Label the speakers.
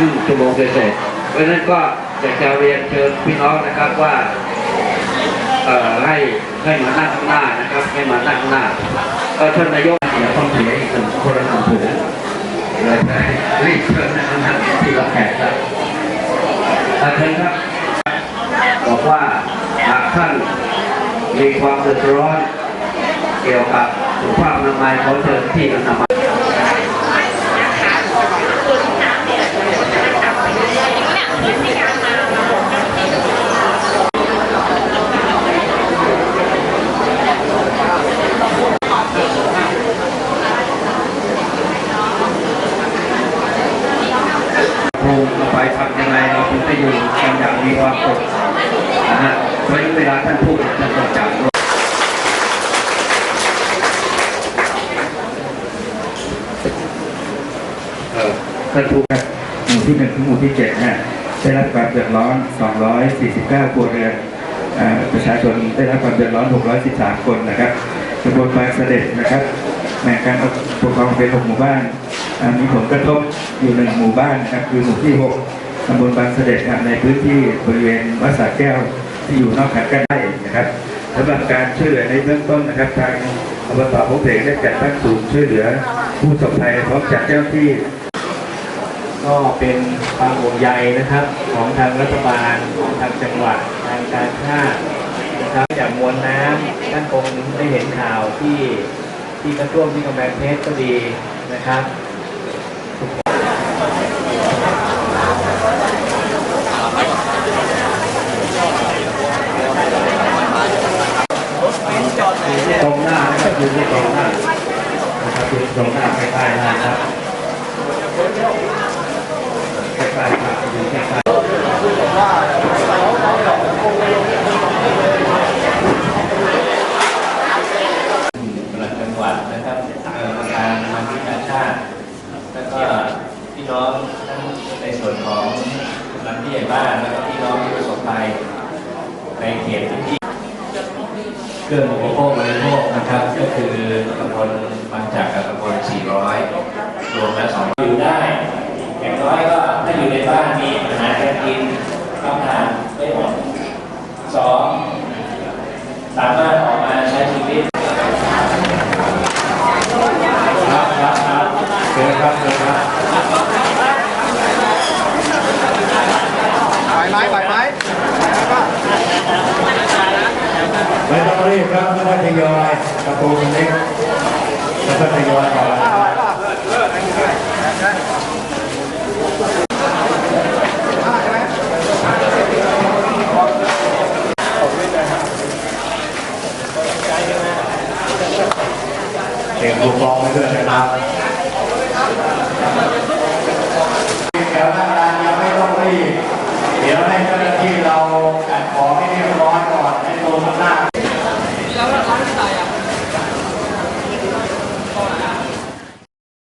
Speaker 1: รึ่งชั่วโมงเศษๆเพราะฉะนั้นก็อยากจะเรียนเชิญพี่น้องนะครับว่าเอ่อให้ให้มานั่งข้างหน้านะครับ ให้มานั่งข้างหน้าก็ท่านนายกเดี๋ยวต้องเสียอีกหนึ่งคนละหนึ่งถุงเลยนะรีบเชิญนะครับนั่งที่รับแขกครับอาเชิญครับบอกว่าหากท่านมีความเดือดร้อนเกี่ยวกับสุขภาพอนามัยขอเชิญที่อนามัย อไปทำยังไงเราถึงจะอยู่กันอย่างมีความสุขนะฮะเพราะเวลาท่านพูดท่านต้องจำด้วยเออท่านพูด
Speaker 2: ครับหมู่ที่หนึ่งถึงหมู่ที่เจ็ดนะได้รับความเดือดร้อน 249 ครัวเรือนประชาชนได้รับความเดือดร้อน 613 คนนะครับตำบลบางเสด็จนะครับแม่การปกครองเป็นหกหมู่บ้าน มีผลกระทบอยู่หนึ่งหมู่บ้านนะครับคือหมู่ที่ 6ำบลบางเสด็จนะครับในพื้นที่บริเวณวัดสระแก้วที่อยู่นอกขันกันได้นะครับสำหรับการช่วยเหลือในเบื้องต้นนะครับ ทางอบตพงเพลได้จัดตั้งศูนย์ช่วยเหลือ ผู้ประสบภัยพร้อมจัดเจ้าหน้าที่
Speaker 3: ก็เป็นความห่วงใยนะครับ ของทางรัฐบาลของทางจังหวัดทางการท่านะครับจากมวลน้ำท่านคงได้เห็นข่าวที่ที่กระท่วมที่กำแพงเพชรก็ดีนะครับ
Speaker 1: ตรงห น้านะครับอยู่ที่ตรงหน้านะครับยู่ตรงหน้าใกล้ๆนะครับใกล้ๆครับอยู่ใกล้ๆ
Speaker 3: ปลัดจังหวัดนะครับเอ่อประธานมาธิการชาติแล้วก็พี่น้องทั้งในส่วนของกำลังที่ใหญ่บ้านแล้วก็พี่น้องที่ประสบภัยในเขตพื้นที่ เครื่องอุปโภคบริโภคนะครับ ก็คือตำบลบางจากกับตำบล400 รวมแล้วสองอยู่ได้ อย่างน้อยก็ถ้าอยู่ในบ้านมีอาหารการกินรับทานได้หมดสองสามารถออกมาใช้ชีวิตครับครับครับเชิญครับเชิญครับ
Speaker 2: รีบครับไม่อยทยอยกระตูนเล็กค่อยทยอยก่อนเตรียมลูกบอลไว้ด้วยนะครับ